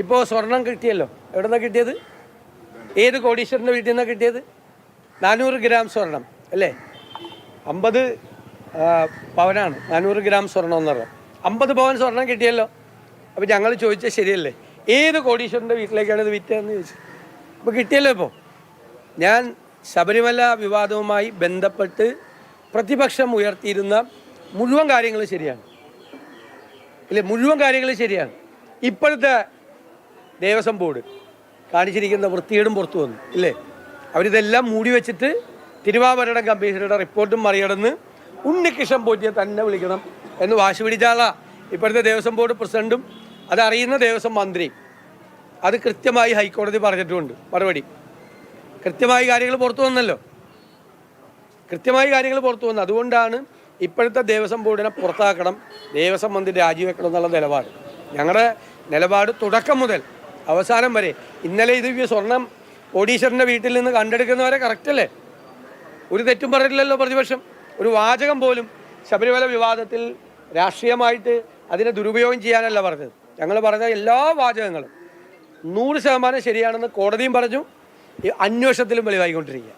ഇപ്പോൾ സ്വർണം കിട്ടിയല്ലോ. എവിടെ നിന്നാണ് കിട്ടിയത്? ഏത് കോടീശ്വരന്റെ വീട്ടിൽ നിന്നാണ് കിട്ടിയത്? നാനൂറ് ഗ്രാം സ്വർണം അല്ലേ? അമ്പത് പവനാണ്. നാനൂറ് ഗ്രാം സ്വർണം എന്ന് പറഞ്ഞാൽ അമ്പത് പവൻ സ്വർണം കിട്ടിയല്ലോ. അപ്പോൾ ഞങ്ങൾ ചോദിച്ചാൽ ശരിയല്ലേ? ഏത് കോടീശ്വരന്റെ വീട്ടിലേക്കാണ് ഇത് വിറ്റതെന്ന് ചോദിച്ചു അപ്പോൾ കിട്ടിയല്ലോ ഇപ്പോൾ ഞാൻ ശബരിമല വിവാദവുമായി ബന്ധപ്പെട്ട് പ്രതിപക്ഷം ഉയർത്തിയിരുന്ന മുഴുവൻ കാര്യങ്ങൾ ശരിയാണ്. ഇല്ലേ മുഴുവൻ കാര്യങ്ങൾ ശരിയാണ്. ഇപ്പോഴത്തെ ദേവസ്വം ബോർഡ് കാണിച്ചിരിക്കുന്ന വൃത്തികേടും പുറത്തു വന്നു ഇല്ലേ? അവരിതെല്ലാം മൂടി വെച്ചിട്ട് തിരുവാഭരണം കമ്മീഷനുടെ റിപ്പോർട്ടും മറികടന്ന് ഉണ്ണികൃഷ്ണൻ പോറ്റിയെ തന്നെ വിളിക്കണം എന്ന് വാശി പിടിച്ചാളാ ഇപ്പോഴത്തെ ദേവസ്വം ബോർഡ് പ്രസിഡന്റും അതറിയുന്ന ദേവസ്വം മന്ത്രി അത് കൃത്യമായി ഹൈക്കോടതി പറഞ്ഞിട്ടുമുണ്ട് മറുപടി. കൃത്യമായി കാര്യങ്ങൾ പുറത്തു വന്നല്ലോ. കൃത്യമായി കാര്യങ്ങൾ പുറത്തു വന്നു. അതുകൊണ്ടാണ് ഇപ്പോഴത്തെ ദേവസ്വം ബോർഡിനെ പുറത്താക്കണം ദേവസ്വം മന്ത്രി രാജിവെക്കണം എന്നുള്ള നിലപാട്. ഞങ്ങളുടെ നിലപാട് തുടക്കം മുതൽ അവസാനം വരെ. ഇന്നലെ ഇത് സ്വർണം കോടീശ്വരന്റെ വീട്ടിൽ നിന്ന് കണ്ടെടുക്കുന്നവരെ കറക്റ്റ് അല്ലേ? ഒരു തെറ്റും പറഞ്ഞിട്ടില്ലല്ലോ പ്രതിപക്ഷം. ഒരു വാചകം പോലും ശബരിമല വിവാദത്തിൽ രാഷ്ട്രീയമായിട്ട് അതിനെ ദുരുപയോഗം ചെയ്യാനല്ല പറഞ്ഞത്. ഞങ്ങൾ പറഞ്ഞ എല്ലാ വാചകങ്ങളും നൂറ് ശതമാനം ശരിയാണെന്ന് കോടതിയും പറഞ്ഞു. അന്വേഷണത്തിലും വെളിവായിക്കൊണ്ടിരിക്കുക.